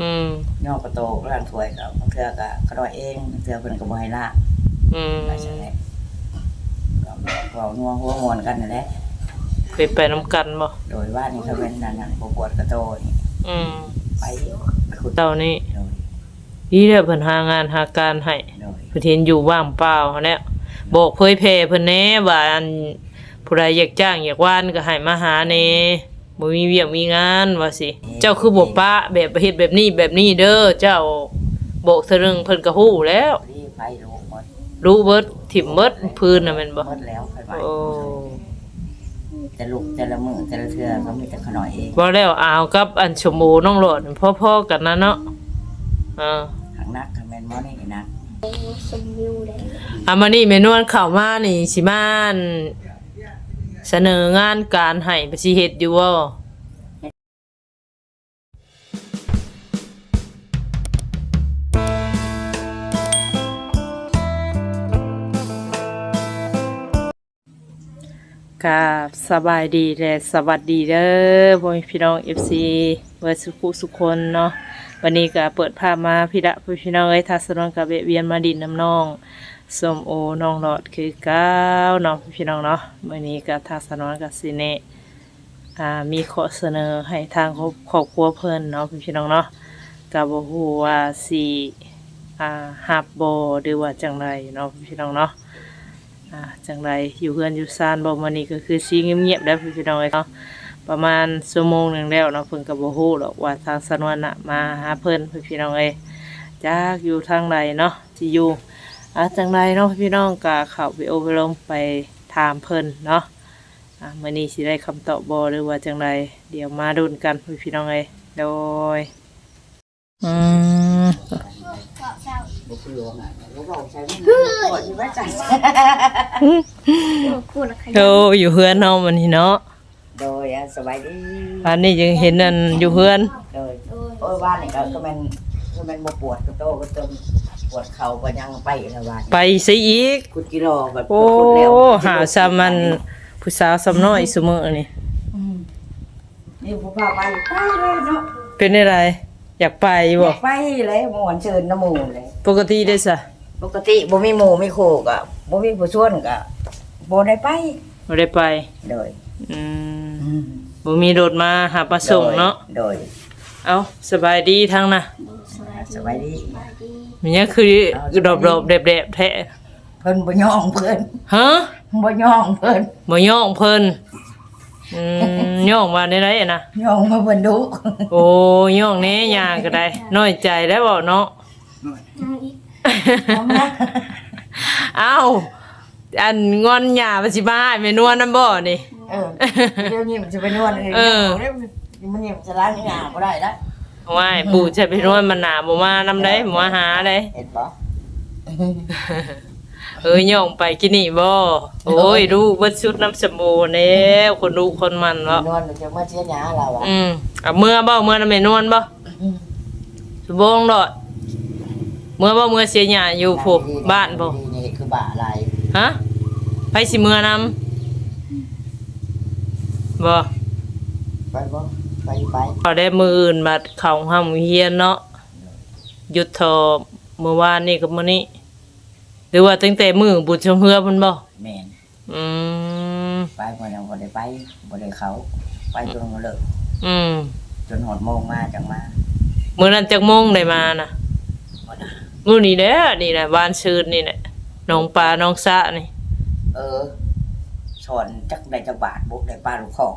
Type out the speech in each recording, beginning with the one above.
อืมย่อกระโตกล้างถ้วยกับบางเทื่อก็กระดอยเองบางเทื่อเพิ่นก็บ่ให้ล้างอืมไปใช่แหละก็เว้านัวหัวมวนกันนั่นแหละเคยไปนํกันบ่โดยว่านี่เขาเป็นนั่นนั่นบ่ปวดกระโตนี่อืมไปไปขุดเจ้านี่โดยนี่แหละเพิ่นหางานหาการให้โดย เพิ่นเห็นอยู่ว่างเปล่าหั้นแหละบอกเผยแพร่เพิ่นแหน่ว่าอันผู้ใดอยากจ้างอยากว่านก็ให้มาหาแหน่ บ่มีเวียกมีงานว่าสิ เจ้าคือบ่ปะแบบเฮ็ดแบบนี้แบบนี้เด้อเจ้าบอกเทะลึงเพิ่นก็ฮู้แล้ว รีบไปรู้หมดรู้เบิดถิ่มเบิดพื้นน่ะแม่นบ่หมดแล้วไปไปโอ้แต่ลูกแต่ละมื้อแต่ละเทื่อก็มีแต่ขน่อยเองบ่แล้วอาวกับอันชมโมน้องโลดพ่อๆกันนะเนาะอ่าข้างนักก็แม่นบ่นี่นัก สมวิวเลย อามานี่เมนวนเข้ามานี่สิมาอั่น เสนองานการให้ไปสิเฮ็ดอยู่บ่กับสบายดีและสวัสดีเด้อพ่อแม่พี่น้อง FC เวอร์สุขุสุคนเนาะวันนี้ก็เปิดภาพมาพี่ดะพี่น้องเอ้ยทัศนวนกับเวะเวียนมาดินน้ำน้อง ส้มโอน้องหลอดคือก้าวเนาะพี่น้องเนาะวันนี้ก็ทัศนวนกับสิเนอ่ามีข้อเสนอให้ทางครอบครอบครัวเพิ่นเนาะพี่น้องเนาะก็บ่ฮู้ว่าสิอ่าฮับบ่หรือว่าจังไดเนาะพี่น้องเนาะอ่าจังไรอยู่เพื่อนอยู่ซานบอกมานี่ก็คือซีเงียบๆได้วพี่น้องเอ้ยเนาะประมาณชั่วโมงหนึ่งแล้วเนาะเพิ่นก็บ่ฮู้หรอกว่าทางสนวนน่ะมาหาเพิ่นพี่น้องเอ้ยจากอยู่ทางใดเนาะสิอยู่ อ่าจังไรเนาะพี่น้องก็เข้าไปโอไปลงไปถามเพิ่นเนาะอ่ามื้อนี้สิได้คำตอบบ่หรือว่าจังไรเดี๋ยวมาดูกันพี่น้องเอ้ยโดยอืมบ่คือว่าไงบ่เว้าใช้มันบ่สิว่าจังพูดแล้วใครโตอยู่เฮือนเนาะมื้อนี้เนาะโดยอะสบายดีอันนี้ยังเห็นนั่นอยู่เฮือนโดยโอ้ยว่านี่ก็ก็แม่นก็แม่นบ่ปวดกระโตก็จน ปวดเข่าก็ยังไปแล้วว่าไปซะอีก คุณกิโลแบบโอ้คุณแล้วหาซามันผู้สาวสำน้อยเสมอนี่อืมนี่ผู้พาไปไปเลยเนาะเป็นอะไรอยากไปบ่ไปเลยหมวนเชิญน้ำหมูเลย ปกติได้ซะปกติบ่มีหมูมีโคกอะบ่มีผู้ชวนก็บ่ได้ไปบ่ได้ไปโดยอืมบ่มีรถมาหาประส่งเนาะโดย เอาสบายดีทั้งน่ะสบายดี มันยังคือดอบๆแดบๆแท้เพิ่นบ่ย่องเพิ่นฮะบ่ย่องเพิ่นบ่ย่องเพิ่นอืมย่องว่าได้ไรอะนะย่องมาเพิ่นดุโอ้ย่องแหน่ยาก็ได้น้อยใจแล้วบ่เนาะเอามาเอ้าอันงอนหยาไปสิบ้าให้แม่นวลนำบ่นี่เออเดี๋ยวนี้มันจะไปนวดเองเออมันนี่มันจะล้างหน้าบ่ได้ละ ว่ายปู่จะไปนวดมันหนาบ่มานำได้บ่มาหาได้เห็นบ่เอ้ยย่องไปกินนี่บ่โอ้ยลูกเบิดชุดน้ำสมบูรณ์แล้วคนดูคนมันเนาะนวดมันจะมาเชียหน้าเราอะอืมเอาเมื่อบ่เมื่อนำแม่นวลบ่สุบงดอดเมื่อบ่เมื่อเสียหยาอยู่พวกบ้านบ่นี่คือบ้าอะไรฮะไปสิเมื่อนำบ่ไปบ่ ไปไปพอได้มืออื่นบัดเข้าห้ามเฮียนเนาะหยุดเทอเมื่อวานนี่กับมื้อนี้หรือว่าตั้งแต่มือบุญชมเฮือพุ่นบ่แม่นอืมไปบ่ยังบ่ได้ไปบ่ได้เขา ไปจนเลิกอืมจนหอดโมงมาจังมามื้อนั้นจักโมงได้มาน่ะบ่ได้มื้อนี้แหละนี่แหละบ้านชื่นนี่แหละน้องปลาน้องสะนี่ เออสอนจักได้จักบาทบ่ได้ปลาลูกคอก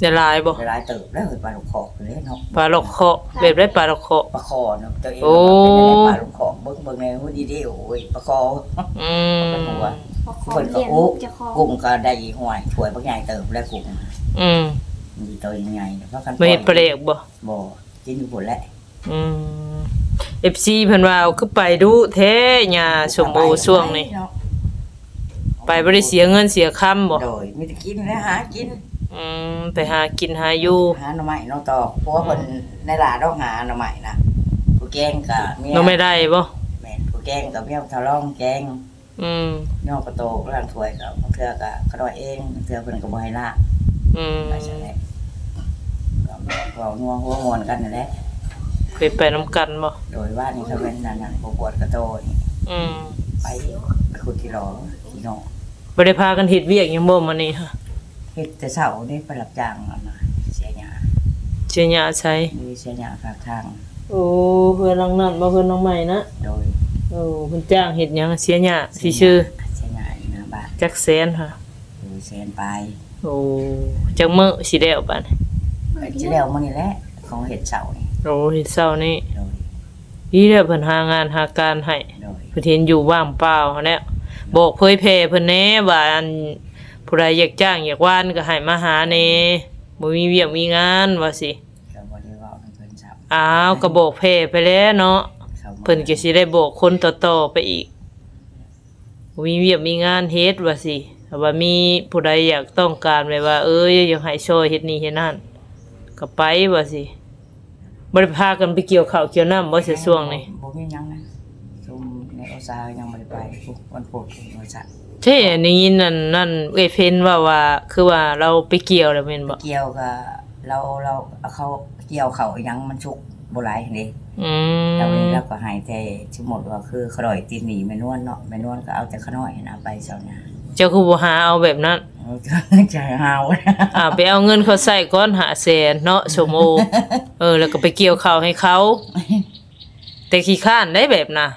ได้หลายบ่ได้หลายเติบแล้วเฮ้ยปลาลูกคอกเลยเนาะปลาลอกเคาะแบบได้ปลาลอกเคาะ ปลาคอเนาะตัวเองโอ้เป็นปลาลูกคอกเบิ่งเบิ่งในหูดีๆโอ้ยปลาคออืมเป็นหัวขอเพิ่นก็เรียนโอ้จะขอกุ้งก็ได้ห่วยถวยบางใหญ่เติบแล้วกุ้งอืมมีตัวใหญ่ๆเพราะกันบ่เฮ็ดเปลกบ่บ่กินอยู่พุ่นแหละอืม FC เพิ่นว่าเอาคือไปดูแท้หญ้าชมโอช่วงนี้ ไปบ่ได้เสียเงินเสียคำบ่โดยมีแต่กินและหากิน อืมไปหากินหาอยู่หาหน่อไม้น้องตอกเพราะว่าเพิ่นในหลาต้องหาหน่อไม้นะผู้แกงก็เมียเราไม่ได้บ่แม่นผู้แกงกับเมียทะลองแกงอืมย่อกระโตกล้างถ้วยกับบางเทื่อก็กระดอยเองบางเทื่อเพิ่นก็บ่ให้ล้างอืมไปใช่แหละก็เว้านัวหัวมวนกันนั่นแหละเคยไปน้ำกันบ่โดยว่านี่เขาเป็นนั่นนั่นบ่ปวดกระโตนี่อืมไปไปขุดที่รอที่นอกบ่ได้พากันเฮ็ดเวียกหยังบ่มื้อนี้ค่ะ เฮ็ดแต่เช้านี่ไปรับจ้างเอามาเสียหยาเจียหยาใช้มีเสียหยาฝากทาง โอ้เพิ่นหลังนั้นบ่เพิ่นน้องใหม่นะโดยโอ้เพิ่นจ้างเฮ็ดหยังเสียหยาสิชื่อเสียหยาอยู่หน้าบ้านจักแสนค่ะอยู่แสนปลายโอ้จักมื้อสิได้เอาบัดนี้ไปที่แล้วมื้อนี้แหละของเฮ็ดเช้านี่โอ้เฮ็ดเช้านี้โดยอีแล้วเพิ่นหางานหาการให้โดย เพิ่นเห็นอยู่ว่างเปล่าหั้นแหล้วบอกเผยแพร่เพิ่นแหน่ว่าอัน ผู้ใดอยากจ้างอยากว่านก็ให้มาหาแหน่บ่มีเวียกมีงานว่าสิก็บ่ได้เว้าให้เพิ่นทราบอ้าวก็บอกแพร่ไปแล้วเนาะเขามาเพิ่นก็สิได้บอกคนต่อๆไปอีกบ่มีเวียกมีงานเฮ็ดว่าสิถ้าว่ามีผู้ใดอยากต้องการแบบว่า เอ้ยอยากให้ช่วยเฮ็ดนี่เฮ็ดนั่นก็ไปว่าสิบ่ได้พากันไปเกี่ยวข้าวเกี่ยวน้ำบ่เสียช่วงนี้บ่มีหยังนะซุมในโอซายังบ่ได้ไปปุ๊บวันพุธวันจันทร์ ใช่อันนี้นั่นนั่นเอยเพนว่าว่า คือว่าเราไปเกี่ยวแล้วแม่นบ่เกี่ยวกับเราเราเอาเขาเกี่ยวเขาอีหยังมันชุกบ่หลายนี่อืเราเองมเราก็ใหายแต่สมมุติว่าคือขร่อยตีนหนีแม่นวลเนาะแม่นวลก็เอาแต่ขน้อยนะไปเช้าหน้าเจ้าคือบ่หาเอาแบบนั้นเอาใจหาวอ่าไปเอาเงินเขาใส่ก้อนหาแสนเนาะสมโอเออ แล้วก็ไปเกี่ยวข้าวให้เขา แต่ขี้ข้านได้แบบน่ะ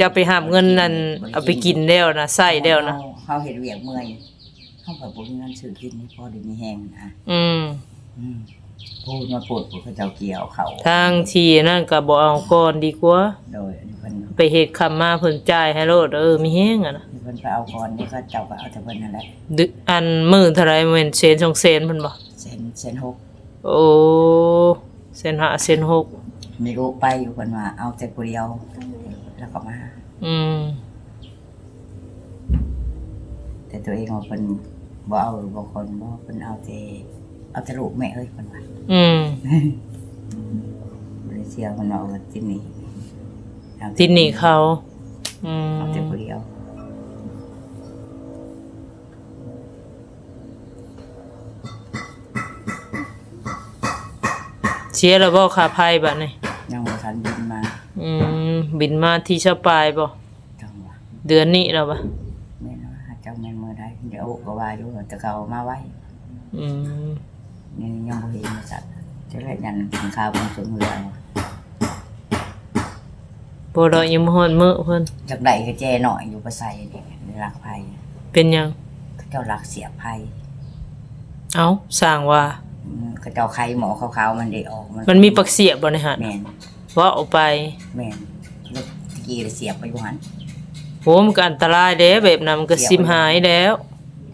จะไปหาเงินนั่นเอาไปกินแล้วนะใส่แล้วนะเฮาเฮาเฮ็ดเวียกเมื่อยเฮาก็บ่มีเงินซื้อกินนี่พอได้มีแฮงนะอืมอืมพูดมาพูดผู้เขาเจ้าเกี่ยวเขาทางที่นั่นก็บ่เอาก่อนดีกว่า โดยอันนี้เพิ่นไปเฮ็ดคำมาเพิ่นจ่ายให้โลดเออมีแฮงอะนะเพิ่นไปเอาก่อนนี่ก็เจ้าก็เอาแต่เพิ่นนั่นแหละดึกอันมื้อเท่าไหร่แม่นเซนสองเซนเพิ่นบ่เซนเซนหกโอ้เซนห้าเซนหกมีลูกไปอยู่เพิ่นว่าเอาแต่ผู้เดียว แล้วก็มา อืมแต่ตัวเองว่าเพิ่นบ่เอาบ่คนบ่เพิ่นเอาแต่เอาแต่ลูกแม่เอ้ยเพิ่นว่าอืมบ่ได้เชื่อเพิ่นว่าเอาที่นี่เอาแต่ติดหนี้เขา อืมเอาแต่ผู้เดียวเสียแล้วบ่ค่าไพ่บัดนี้ อืมบินมาที่ชะปลายบ่จังว่าเดือนนี้แล้วบ่แม่นว่าเจ้าแม่นมื้อใดเดี๋ยวก็ว่าอยู่ว่าจะเขาเอามาไว้อืมนี่ยังบ่เห็นบริษัทจะได้ยันกินข้าวบนสวนเรือบ่ดอกยังบ่ฮอดมื้อเพิ่นจากใดก็แจหน่อยอยู่ประใส่นี่ในรักไผ่เป็นหยังเขาเจ้ารักเสียบไผ่เอ้าสร้างว่าอืมเขาเจ้าไข่หมอขาวๆมันได้ออกมันมีปักเสียบบ่ในหั่นแม่น ว่าเอาไปแม่นแล้วตะกี้ได้เสียบไปอยู่หันโหมันก็อันตรายเด้แบบนั้นมันก็สิมหายแล้ว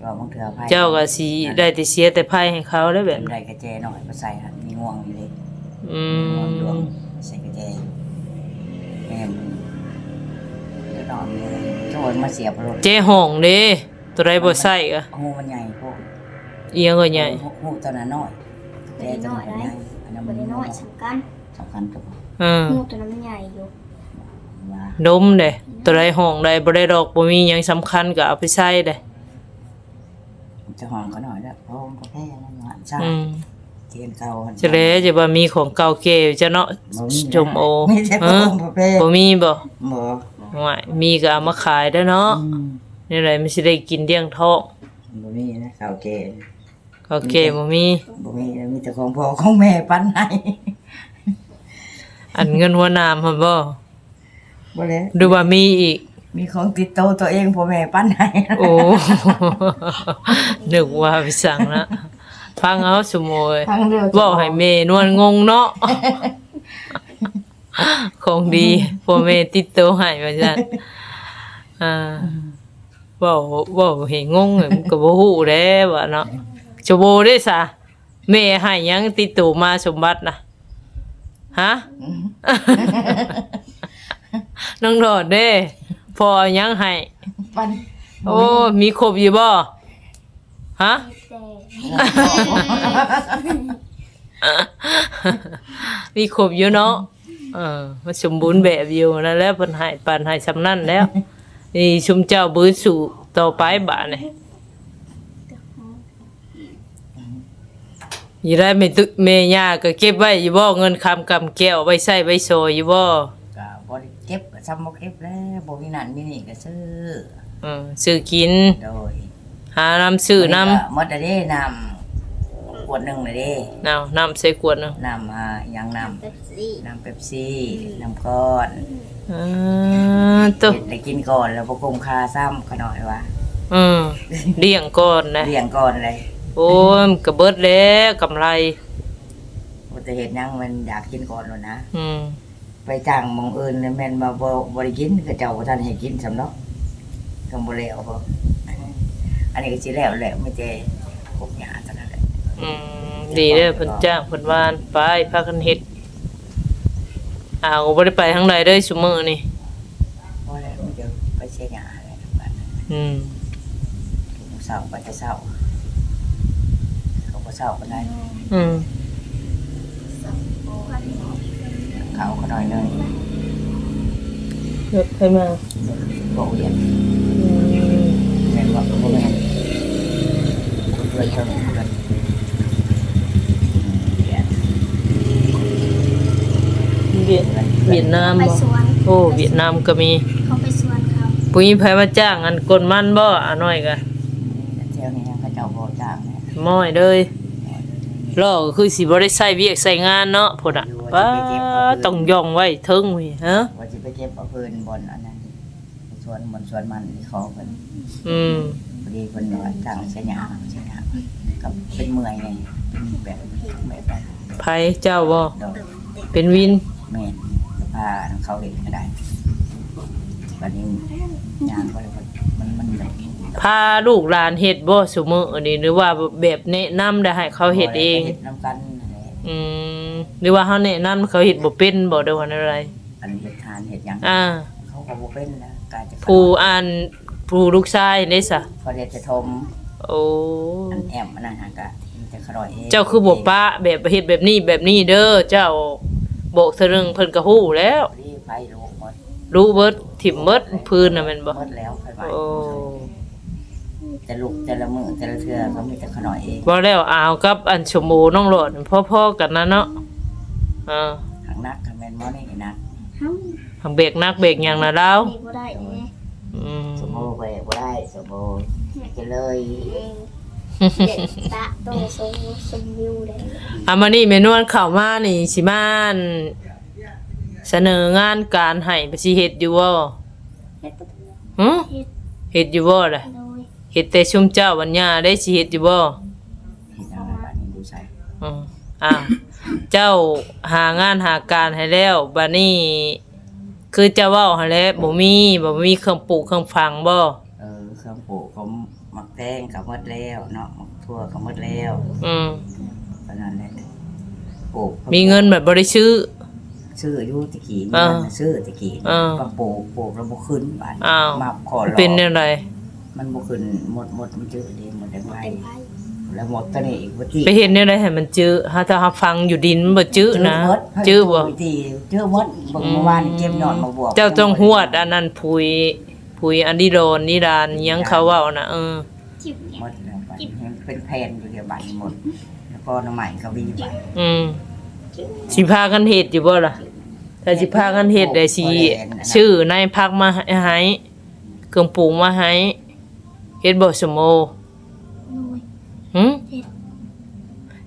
ก็บางเทื่อไผ่เจ้าก็สิได้แต่เสียแต่ไพ่ให้เขาได้แบบเป็นนั้นใดก็แจหน่อยประใส่หันมีง่วงอยู่เลยอืง่วงดวงมใส่กระแจแม่นเดี๋ยวนอนเลยโจรมาเสียบรถเจ๊ห้องเด้ตัวใดบ่ใส่ก็หูมันใหญ่พวกเอียงก็ใหญ่หูตัวนั้นน้อยแจตัวนั้นใหญ่อันนั้นบมันริน้อยสำคัญสำคัญตัว อืมงูตัวนั้นมันใหญ่อยู่ว่าดมเด้ตัวใดห้องใดบ่ได้ดอกบ่มีหยังสำคัญก็เอาไปใส่เด้จะห้องก็หน่อยแล้วเพราะมันก็แค่นั้นนะใช่อืมเทียนเก่าหันจะเลยจะว่ามีของเก่าเก๋จะเนาะบ่มีนะชมโอมีแต่เอขอองประเภทบ่มีบ่หมอว่ามีก็เอามาขายได้อเนาะอืมนี่แหละมันสิได้กินเลี้ยงท้องบ่มีนะข้าวแกงเก่าเก๋บ่มีบ่มีนะมีแต่ของพ่อของแม่ปั้นให้ อันเงินหัวน้ำหั่นบ่บ่แล้วหรือว่ามีอีก มีของติดโตวตัวเองพ่อแม่ปั้นให้โอ้ นึกว่าไปสั่งนะฟังเอาสมโอยทั้งเรื่องบอกให้เมนวลงงเนาะของดีพ่อแม่ติดโตวให้ว่าซั่นอ่าเว้าเว้าให้งงมันก็บ่ฮู้แด้ว่าเนาะจะโบได้ซะแม่ให้หยังติดตัวมาสมบัตินะ ฮะ น้องโดดเด้พอเอาหยังให้ปั้นโอ้มีครบอยู่บ่ฮะแต่มีครบอยู่เนาะเออมันสมบูรณ์แบบอยู่นั่นแหละเพิ่นให้ปานให้สำนั่นแล้วนี่ชุมเจ้าบื้อสู่ต่อไปบาดนี่ อยู่ได้ไม่ตึแม่ย่าก็เก็บไว้อยู่บ่เงินคำกำแก้วไว้ใช้ไว้โซยอยู่บ่ก็บ่ได้เก็บก็ซ้ำบ่เก็บแล้วบ่มีนั่นมีนี่ก็ซื้ออืมซื้อกิน โดยหาน้ำซื้อน้ำก็หมดแล้วเด้น้ำขวดหนึงเลยเด้เอาน้ำใส่ขวดหนึงน้ำอ่าหยังน้ำเป๊ปซี่น้ำเป๊ปซี่น้ำก้อนอ่าตุ๊เฮ็ดได้กินก่อนแล้วบ่คุ้มค่าซ้ำขน่อยว่าอืมเลี้ยงก่อนนะเลี้ยงก่อนเลย โอ้ยมันก็เบิดแล้วกำไรบ่จะเฮ็ดหยังมันอยากกินก่อนแล้วนะ อืมไปจ้างหมองอื่นเนี่ยแม่นมาบ่บ่ได้กินก็เจ้าบ่ทันให้กินสำเนาะก็บ่แล้วบ่อันนี้ก็สิแล้วแหละไม่ใช่พวกหยาเท่านั้นแหละอืมดีเด้อเพิ่นจ้างเพิ่นวานไปพากันเฮ็ดอ้าวบ่ได้ไปทางใดเด้อซุมื้อนี่บ่แล้วมันจะไปเสียหยาอะไรทั้งนั้นอืมทุกเช้าไปแต่เช้า เขาก็เช้าก็ได้อืมเขาก็น้อยเลยเฮ็ดไปมาบ่เรียนอืมแม่นว่าบ่แม่นเพื่อนเพิ่นเพิ่นเรียนเวียดเวียดนามไปบ่สวนโอ้เวียดนามก็มีเขาไปสวนเขาผู้หญิงไผมาจ้างอันกลมันบ่อะน้อยก็เที่ยวนี้เขาเจ้าบ่จ้างเนี่ย ม้อยเลย ล่อก็คือสิบ่ได้ใช้เวียกใช้งานเนาะพุ่นน่ะป้าต้องย่องไว้เทิงวิฮะว่าสิไปเก็บเอาเพิ่นบนอันนั้นสวนบนสวนมันที่เขาเพิ่นอืมพอดีเพิ่นว่าจ้างเสียหยาเสียหยากับเป็นเมื่อยไงเป็นแบบแบบนั้นไผเจ้าบ่โดยเป็นวินแม่นจะพาเขาเห็นก็ได้วันนี้ยางก็เลยว่ามันมันแบบ พาลูกหลานเฮ็ดบ่ซุมื้อนี้หรือว่าแบบแนะนำได้ให้เขาเฮ็ดเองเฮ็ดน้ำกันอะไรอืมหรือว่าเฮาแนะนำเขาเฮ็ดบ่เป็นบ่ได้ว่าอะไร อันเฮ็ดทานเฮ็ดหยังอ่า เขาก็บ่เป็นนะการจะผู้อ่านผู้ลูกชายนี่ซะเขาเรียกจะทมโอ้อันแอมอันนั้นหากะมันจะขร่อยเองเจ้าคือบ่ปะแบบเฮ็ดแบบนี้แบบนี้เด้อเจ้าบอกเทื่อนึงเพิ่นก็ฮู้แล้ว รีบไปลูกหมดรู้เบิดถิ่มเบิดพื้นน่ะแม่นบ่หมดแล้วไปไปโอ้ จะลุกแต่ละมือแต่ละเทื่อเขามีแต่ขน่อยเองบ่แล้วอาวกับอันชมโมน้องโลดพ่อๆกันนะเนาะอ่าหางนักทำแมนมอนี่นักเฮ้าหังเบรกนักเบรกหยังนะดาวเด็กบ่ได้เนี่ยอืมสมโมไปบ่ได้สมโมจะเลยเองเด็กตะโตสมสมวิวเลยอามานี่เมนวนเข้ามานี่สิมาอั่นเสนองานการให้ไปสิเฮ็ดอยู่บ่เฮ็ดประตูหึเฮ็ดเฮ็ดอยู่บ่ล่ะโดย เฮ็ดแต่ชุมเจ้าวันญาได้สิเฮ็ดอยู่บ่เห็นอะไรบ้านนี้ดูใส่อืมอ้าวเจ้าหางานหาการให้แล้วบัดนี้คือเจ้าเว้าหั่นแหละบ่มีบ่มีเครื่องปลูกเครื่องฝังบ่เออเครื่องปลูกเขามักแตงกับมดแล้วเนาะมักทั่วกับมดแล้วอืมตอนนั้นแหละปลูกมีเงินแบบบ่ได้ซื้อซื้ออยู่ตะกี้อ่ามันซื้อตะกี้อ่าก็ปลูกปลูกแล้วบ่ขึ้นบ้านอ้าวมาขอรอเป็นจังได มันบ่ขึ้นหมดหมดมันเจอเด้หมดได้ไวเป็นไพ่แล้วหมดตัวนี้อีกบ่ที่ไปเห็นแนวใดให้มันจื้อถ้าถ้าเราฟังอยู่ดินมันบ่จื้อนะหมดจื้อบ่ที่เจอหมดเบิ่งเมื่อวานเก็บยอดมาบวกเจ้าต้องหวดอันนั้นผุยผุยอันดิโดนนิดานอิหยังเขาเว้านะเออจิบเนี่ยหมดแล้วบัดนี้เป็นแผ่นอยู่เดียวบัดนี้หมด แล้วก็น้ำใหม่ก็มีบัดอืมสิพากันเฮ็ดอยู่บ่ล่ะถ้าสิพากันเฮ็ดได้สิชื่อนายพักมาให้เครื่องปรุงมาให้ เฮ็ดบ่สมโอโดยหึเฮ็ด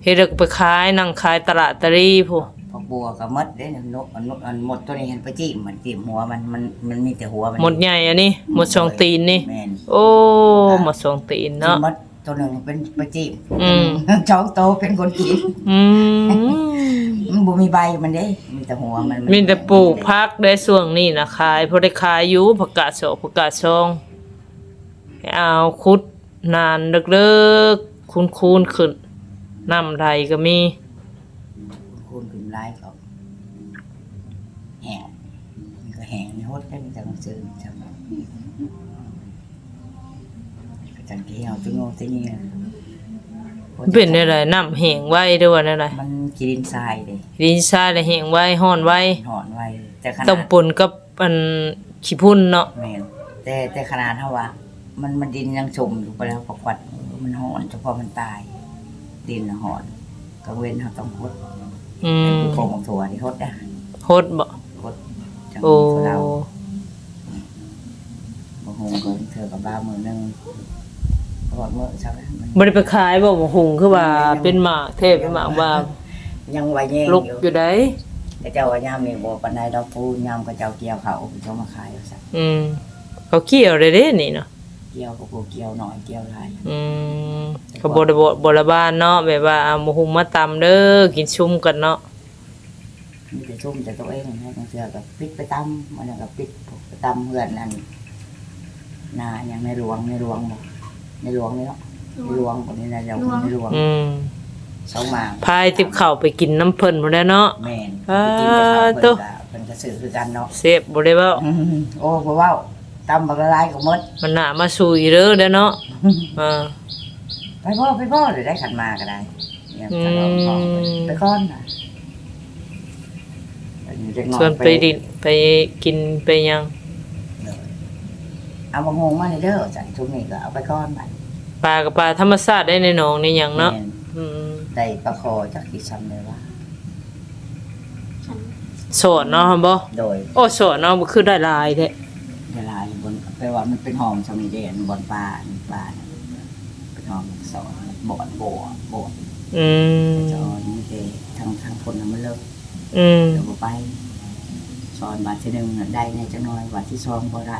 เฮ็ดแล้วก็ไปขายนั่งขายตลาดตะลีพุผักบัวก็หมดเด้นนกนกอันหมดตัวนี้เห็นไปจิ้มมันจิ้มหัวมันมันมันมีแต่หัวมันหมดใหญ่อันนี้หมดสองตีนนี่ แม่นโอ้หมดสองตีนเนาะ หมดตัวหนึงเป็นไปจิ้มอืมช่องโตเป็นคนกินอืมมันบ่มีใบมันเด้ มีแต่หัวมันมีแต่ปลูกพักได้ส่วงนี้นะขายพอได้ขายอยู่ผักกาดโสผักกาดซองให้ เอาคุดนานเลิกๆคูนคูนๆขึ้นน้ำไรก็มี คูณขึ้นลายก็แห้งมันก็แห้งในฮดได้มีแต่หนังสือจำก็จังที่เอาจุโนที่นี่เป็นอะไรน้ำแห้งไว้ด้วยอะไรมันกินดินทรายเลยดินทรายและแห้งไว้ห้อนไว้หอนไว้แต่ขนาต้ดมปนกับอันขี้พุ่นเนาะแม่นแต่แต่ขนาดเท่าว่า มันมันดินยังชุ่มอยู่ไปแล้วพอควัดมันหอนเฉพาะมันตาย ดินน่ะหอนกังเว้นเขาต้องฮดอืมโคงของถั่วนี่ฮดได้โฮดบ่ฮดจังโอ้เราบางหงก็เธอกับบ้ามือนึงเพราะว่าเมื่อใช่ไหมมันบ่ได้ไปขายบ่บ่หุงคือว่าเป็นหมากเทพเป็นหมากว่ายังไหวแย่งลุกอยู่อยู่ได้แต่เจ้าว่ายามนี่บ่ปานใดดอกปูยามก็เจ้าเกี่ยวเขาเจ้ามาขายเอาซะอืมเขาเกี่ยวได้เด้นี่เนาะเกี่ยวก็ปูเกี่ยวหน่อยเกี่ยวหลายอืมเขาบ่ได้บ่บ่ละบ้านเนาะแบบว่าเอาหมูหุงมาตำเด้อกินชุ่มกันเนาะมีแต่ชุ่มแต่ตัวเองนะบางเทื่อก็ปิดไปตำมันก็ปิดไปตำเพื่อนนั่นนายังในหลวงในหลวงบ่ในหลวงนี่เนาะในหลวงคนนี้นะเจ้าในหลวงอืมสองหมางพายติบข้าวไปกินน้ำเพิ่นบ่ได้เนาะ แม่นอ่าไปกินกับเขาตุ๊เพิ่นก็เพิ่นก็ซื้อคือกันเนาะเสพบ่ได้เว้าอืมโอ้บ่เว้า ตำบักละลายก็หมดมันน่ามาสู่อีเด้อเด้อเนาะอ่า ไปพ่อไปพ่อหรือได้ขันมาก็ได้เนี่ยจะลองพ่อไปอืม ไปก้อนนะไปอยู่เด็กน้อยชวนไปดินไปกินไปหยังเอามางงมาในเด้อจันทุกนี่ก็เอาไปก้อนไปปลากับปลาธรรมชาติได้ในหนองในหยังเนาะแม่อืมได้ประคอจักกี่ซ้ำเลยว่าฉันโสดเนาะบ่โดยโอ้โสดเนาะบ่คือได้หลายแท้เวลา อยู่ว่ามันเป็นหอมสมีเดนบนปลาปลาเป็นหอมสอนบ่อนโบะโบะอืมจอนี่เดทางทางคนมันเลิกอืมเดี๋ยวบ่ไปสอนบาทที่หนึ่งได้ในจังน้อยบาทที่สองบ่ได้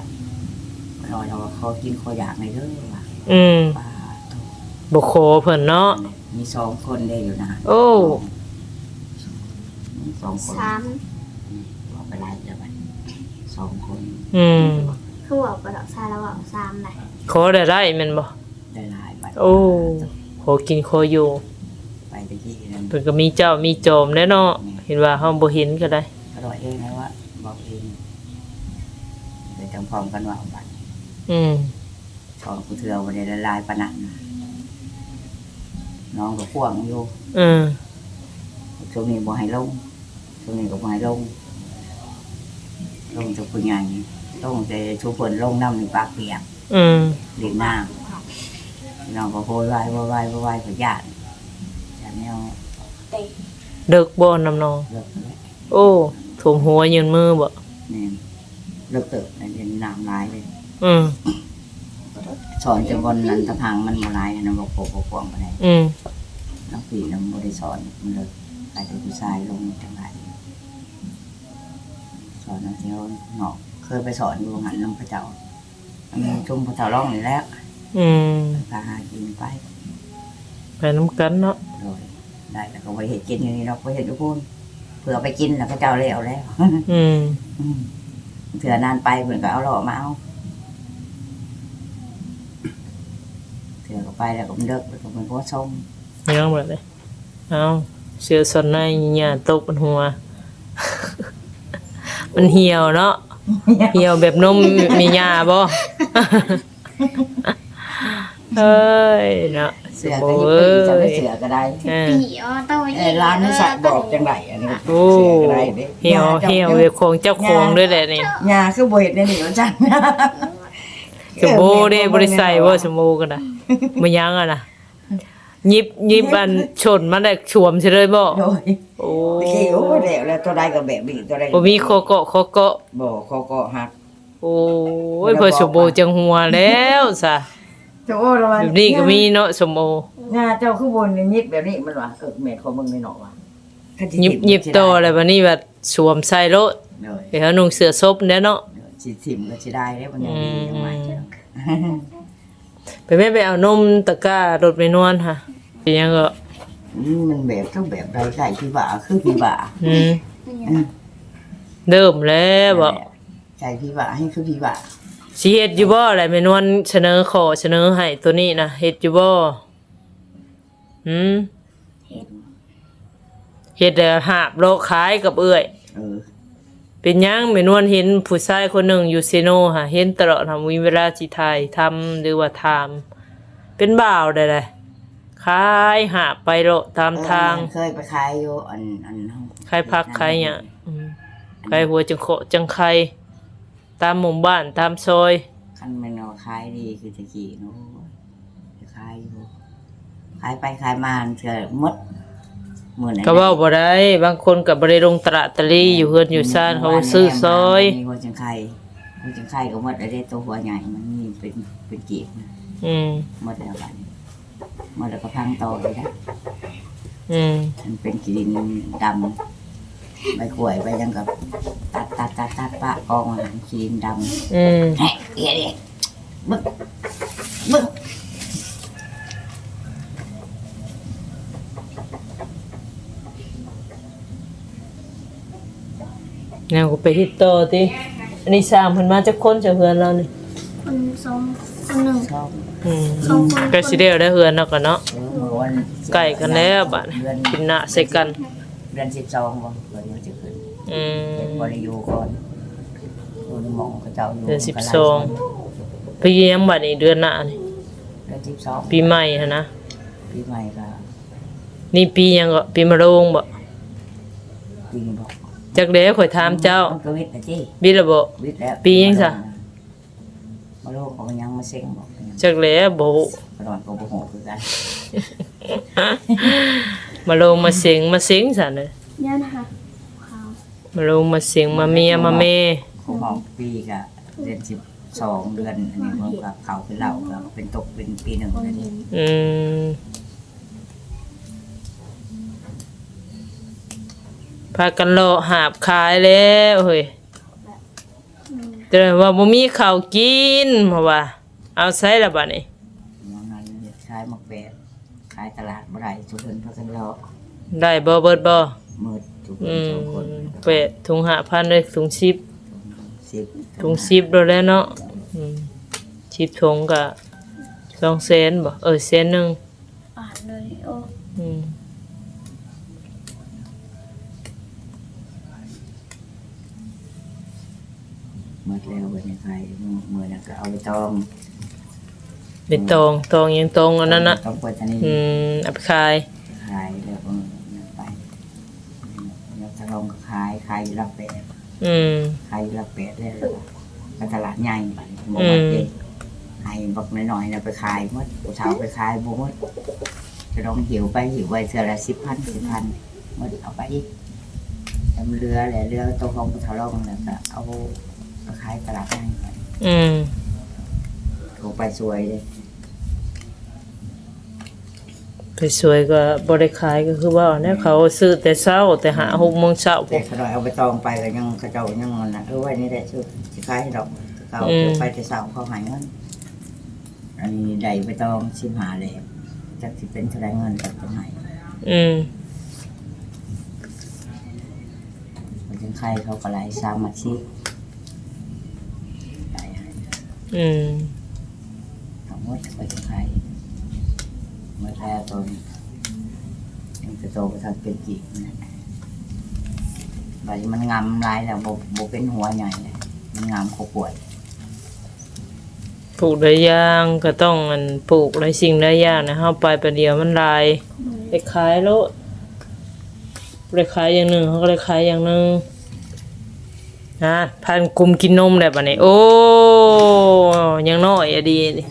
รอยเราเขากินเขาอยากในเด้อว่าอืมปลาโตบ่ขอเพิ่นเนาะมีสองคนได้อยู่นะโอ้มีสองคนสามบอกไปไล่เดี๋ยวไปสองคนอืม คือบอกกระดอกชาแล้วบอกสามไหนขอได้ได้แม่นบ่ได้หลายไปโอ้ขอกินขออยู่ไปตะกี้นั่นเพิ่นก็มีเจ้ามีโจมแน่เนาะเห็นว่าเฮาบ่เห็นก็ได้ก็รอยเองนะว่าบอกเองเดี๋ยวจำพร้อมกันว่าเอาไปอืมชอนกูเถื่อวันนี้ละลายปะนันน้องก็พ่วงอยู่อืมช่วงนี้บ่ให้ลงช่วงนี้ก็บ่ให้ลงลงจากผู้ให ญ่ลงแต่ชูเพิ่นลงน้ำในปากเปียกอืมเล่นน้ำน้องก็โวยวายโวยวายโวยวายกับญาติญาติแนวเตะเดึกบ่น้ำนองเลิกแล้วโอ้ถ่วมหัวยืนมือบ่นี่เลิกเติบในเรียนน้ำลายเลยอืมสอนจะบนนั้นตะพังมันบ่ลายนะบอกโปกกวางไปไหนอืมน้องปีน้ำบ่ได้สอนมันเลยกลายเป็นผู้ชายลงจังไรสอนน้องเที่ยวหนอก เคยไปสอนอยู่หันน้ำพระเจ้าอันนี้ชุ่มพระเจ้าร้องนี่แหล้วอืมตาหากินไปไปน้ำกันเนาะโดยได้แล้วก็ไปเห็ดกินอย่างนี้เราไปเห็ดทุกคนเผื่อไปกินแล้วพระเจ้าเลยเอาแล้ว อืมอืมเถื่อนานไปเพื่อนก็เอาหล่อมาเอาเถื่อก็ไปแล้วก็มันเลิกแล้วก็มันก็ส้มยังบ่ได้เอาเสื้อสนในหญ้าตกบนหัว มันเหี่ยวเนาะ เหี่ยวแบบนมมีหญ้าบ่ เอ้ยเนาะเสือโอ้ก็ยุบเอ้ปีจะไม่ยเสือก็ได้เออปีออโต้เออร้านนี้สักบอกจังไรอันนี้โอ้เสือก็ได้เด้เหี่ยวเหี่ยวเวยของเจ้าของด้วยแหละนี่ยาคือบ่เห็ดในนี่ว่าจัง สมบูเด้บ่ได้ใส่บ่สมบูกันน่ะบ่ยังอะนะ ยิบยิบอันชนมันได้สวมใช่เลยบ่โดยโอ้ตะกี้โอ้แล้วแล้วตัวใดก็แบบนี้ตัวใดบ่มีคอเกาะคอเกาะบ่เขาก็หักโอ้ยเพิ่นสมบูจังหัวแล้วซะเจ้าโอ้ระวังแบบนี้ก็มีเนาะสมโองาเจ้าคือบนยิบแบบนี้มันว่าเออแม่เขาเบิ่งในหนอว่ะยิบยิบโตแล้วบัดนี้แบบสวมใส่โลดเลยไปหานุ่งเสื้อซบแน่เนาะสิถิ่มก็สิได้เด้มันยังดียังไงไปแม่ไปเอานมตะกร้ารถไปนวลค่ะ เป็นหยังก็อืมมันแบบต้องแบบไรไก่พี่บ่าคือพี่บ่าอืมเริ่มแล้วบ่ใจพี่บ่าให้คือพี่บ่าสิเฮ็ดอยู่บ่อะไรแม่นวลเสนอขอเสนอให้ตัวนี้นะเฮ็ดอยู่บ่หืมเฮ็ดแล้วหาบโลกขายกับเอื้อยเออเป็นหยังแม่นวลเห็นผู้ชายคนหนึ่งอยู่เซโนค่ะเห็นตลอดทำมีเวลาสิถ่ายทำหรือว่าถามเป็นบ่าวได้เลย ขายหาบไปโลตามทางเคยไปขายอยู่อันอันขายผักขายหยังอืมขายหัวจังโคจังไคตามหมู่บ้านตามซอย คันมันเอาขายดีคือตะกี้เนาะขายอยู่ขายไปขายมาเถื่อหมดมื้อนั้นก็เว้าบ่ได้บางคนก็บ่ได้ลงตลาดตะลีอยู่เฮือนอยู่ซ่านเขาก็ซื้อซอย มีหัวจังไข่หัวจังไข่ก็หมดแล้วได้ตัวหัวใหญ่มันมีเป็นเป็นกีบนะอืม หมดแล้วบัดนี้ห มดแล้วก็พังต่อเลยนะอืมมันเป็นกีดินดำใบกล้วยใบยังกับตัดตัดตัดตัดปะกองอาหารกีดินดำอืมแฮะเอียดเอียดบึกบึกแนวก็ไปเฮ็ดต่อติอันนี้สร้างเพิ่นมาจักคนจากเฮือนเรานี่คนสองคนหนึ่งชอบ อืมก็สิได้ได้เฮือนเนาะก็เนาะเออมื่อวันใกล้กันแล้วบัดนี้เดือนกินหน้าใส่กัน เดือนสิบสองบ่เดือนมันจะขึ้นอืม เป็นบริยูก่อนดูในหมองเขาเจ้าอยู่เดือนสิบสอง ปียังบัดนี้เดือนหน้านี่เดือนสิบสองปีใหม่หั่นนะปีใหม่ก็นี่ปียังก็ปีมะโรงบ่ปีนี้บอกจักแล้วข่อยถามเจ้า นก็วิทย์นะจีบิดละบ่ วิทย์แล้วปียังจ้ะมาโลกของยังมาเซ็งบอก จักแล้วบ่กระดอนก็บ่โหคือกันมาโรงมาเสียงมาเสียงซั่นเด้อเนี่ยนะคะขาวมาโรงมาเสียงมาเมียมาแม่ของของปีก็เดือนสิบสองเดือนอันนี้มันก็เขาเป็นเหล่าก็เป็นตกเป็นปีหนึ่งคนเลยเห็นี่นอืมพากันเลาะหาบขายแล้วเฮ้ยอืมแต่ว่าบ่มีข้าวกินเพราะว่า เอาใส่ละบัดนี้น้องนั้นเนี่ยขายหมักแปดขายตลาดบ่ได้ทุกคนเพราะกันเลาะได้บ่เบิดบ่มืดทุกคนอืมสองคนเป็ดถุงห้าพันเลยถุงสิบสิบถุงสิบโดยแล้วเนาะอืมสิบถุงก็สองเซนบ่เออเซนหนึ่งอ่านเลยโอ้อืมมืดแล้ววันนี้ใครมือนั้นก็เอาไปต้ม เป็นตองตองยังตองอันนั้นน่ะ ต้องเปิดอันนี้อืมเอาไปขาย ขายแล้วก็ไปแล้วจะลองก็ขายขายอยู่รับแปดอืม ขายอยู่รับแปดแล้วก็ตลาดใหญ่ไปหมอืดมเองให้บักน้อยๆนะไปขายหมดผู้ชาวไปขายบ่หมดจะลองหิวไปหิวไปเสือละสิบพันสิบพันหมดเอาไปอีกทำเรือแหละเรือตัวของผู้ชาวลองแล้วก็เอาไปขายตลาดใหญ่ไปอืมถูก ไปสวยเลยไปสวยก็บ่ได้ขายก็คือว่าเนี่ยเขาซื้อแต่เช้าแต่หาหกโมงเช้าแต่ขน่อยเอาไปตองไปก็ยังกระเจ้ายังงอนนะเออไว้นี่แหละชื่อสิขายให้ดอกเขาอืมเก็บไปแต่เสาเขาใหายเงินอันนี้ได้ไปตองชิมหาเลยจากที่เป็นเท่าไรเงินจากตรงไหนอืมมันถึงใครเขาก็ไล่สามมาชิได้ให้ อืมทั้งห มดไปถึงใครเมื่อแรกตนยังจะโตไปทางเป็นจีบนะบัดนี้มันงามลายแล้วโบบเป็นหัวใหญ่เลยมันงามขบวดปลูกได้ยางก็ต้องมันปลูกหลายสิ่งหลายางนะเฮาไปประเดี๋ยวมันลายไปขายโลดไปขายอย่างหนึ่งเขาก็เลยขายอย่างหนึ่งนะพันกลุ่มกินนมได้บัดนี้โอ้ยังน้อยอะดีนี่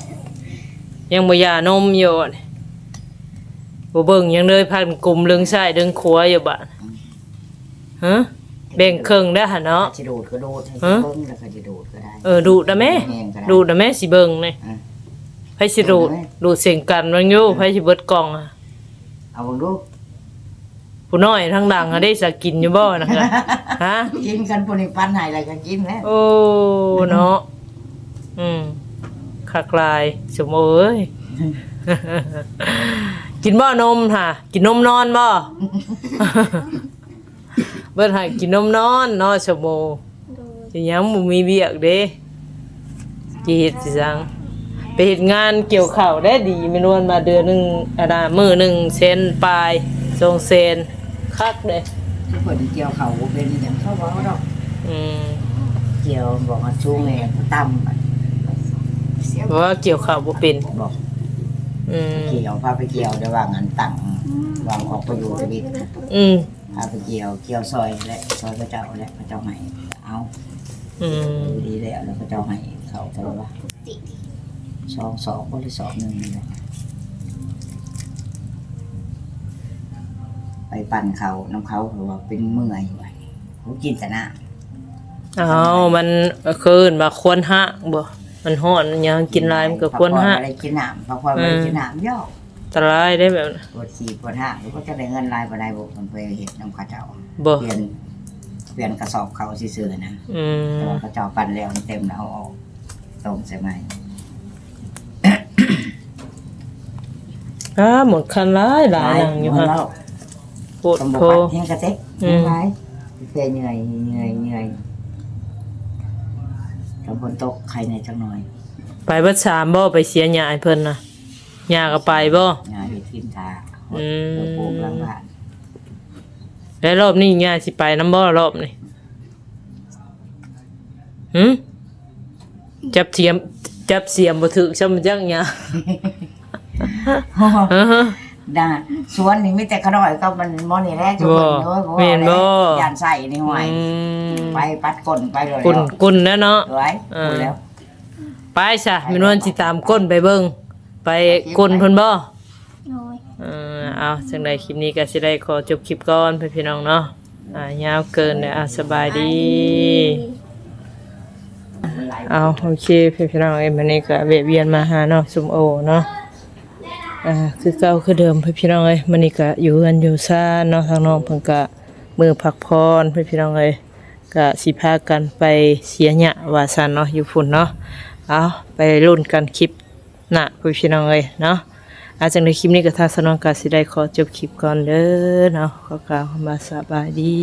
ยังบ่ยานมอยู่นี่บ่เบิ่งยังเลยพันกลุ่มเรื่องซ้ายเรื่องขวาอยู่บัดฮะแบ่งครึ่งได้อหั่นเนาะ จะดูดก็ดูดให้ฮะ เบิ้งแล้วก็จะดูดก็ได้เออดูดนะแม่แห้งก็ได้ดูดนะแม่สิเบิ่งนี่อะไผสิดูดดูดเสียงกันมันอยู่ไผสิเบิดกล่องอะเอาเบิ่งดูผู้น้อยทั้งดังอะได้สักกินอยู่บ่นะคะฮะ กินกันพวกนี้ปันให้อะไรก็กินแล้วโอ้เนาะอืม คักลายสมโอเอ้ยกินบ่นมค่ะ กินนมนอนบ่เบิดให้กินนมนอนเนาะสมโอโดยสิยังบ่มีเวียกเด้สิเฮ็ดสิจังไปเฮ็ดงานเกี่ยวข้าวได้ดีแม่นวนมาเดือนหนึงอะนะมื้อหนึงเซนปลายสองเซนคักเด้ทุกคนเกี่ยวเขาบ่เป็นอย่างเขาบอกดอกอืมเกี่ยวบอกว่าช่วงนี้ต่ำไปเพราะ ว่าเกี่ยวข้าวบ่เป็นบอกอืมเกี่ยวพาไปเกี่ยวได้ว่างานตั้งวางออกไปอยู่ชีวิตอืมพาไปเกี่ยวเกี่ยวซอยและซอยพระเจ้าและพระเจ้าให้เอาอืมดูดีแล้วแล้วพระเจ้าให้เขาเท่าไหร่วะสองสองคนหรือสองหนึ่งนี่แหละไปปั่นเขาน้ำเขาเพราะว่าเป็นเมื่อยไว้เขากินแต่น้เอามันคืนมาควรหักบ่ มันฮ้อนยังำกินหลายมันก็ควรหักพัผ่อนบ่ได้กินน้ำพักผ่อนไม่ได้กินน้ำย่ออันตรายได้แบบนั้นปวดขี่ปวดหักแล้วก็จะได้เงินรายบ่ได้บุกมันไปเห็ดน้ำข้าวเจ้าบ่เปลี่ยนเปลี่ยนกระสอบเขาซื่อๆนะอืมแต่ว่าข้าวเจ้าปั่นแล้วมันเต็มแล้วเอาออกต้มใส่ไหมอ่าหมดคันหลายหลายอย่างอยู่หมฮะดแล้วโคตรต้องบอกโพปัดแห้งกระเต็กอืมเหนื่อยเหนื่อยเหนื่อยเหนื่อย ถ้าฝนตกใครในจังหน่อยไปเบิดสามบ่ไปเสียหญ้าให้เพิ่นน่ะหญ้าก็ไปบ่ งานเห็ดกินทาอืมเพื่อปลูกหลังบ้านแล้วรอบนี้หญ้าสิไปนำบ่รอบนี้หึจับเทียมจับเสียมบ่ถึกซ้ำจังหญ้าเออ ด่าสวนนี่มีแต่ขน้อยก็มันมอนี่แหละจุกบ่คนเด้อเพราะแม่ว่านบ่ ยานใส่นี่ห่วยอืมไปปัดก้นไปเลยกุนกุนนะเนาะ ไว้เออกุนแล้ว ไปซะมีนวลสิตามก้นไปเบิ่งไปก้นเพิ่นบ่ โดย เออเอาจังใดคลิปนี้ก็สิได้ขอจบคลิปก่อนเพื่อนพี่น้องเนาะอ่ายาวเกินเลยอะสบายดี เอาโอเคเพื่อนพี่น้องเอ็มวันนี้ก็เวียนเวียนมาหาเนาะซุมโอเนาะ อ่าคือเก่าคือเดิมพื่พี่น้องเอ้ยมันนี้ก็อยู่กันอยู่ซ่านเนาะทางน้องเพิ่นก็มือพักพรพื่พี่น้องเอ้ยก็สิพากันไปเสียหยะว่าซั่นเนาะอยู่พุ่นเนาะเอาไปรุ่นกันคลิปหน้าพื่พี่น้องเอ้ยเนาะอาจากในคลิปนี้ก็ทางสนองกาสิได้ขอจบคลิปก่อนเด้อเนาะขอกล่าวคำว่าสบายดี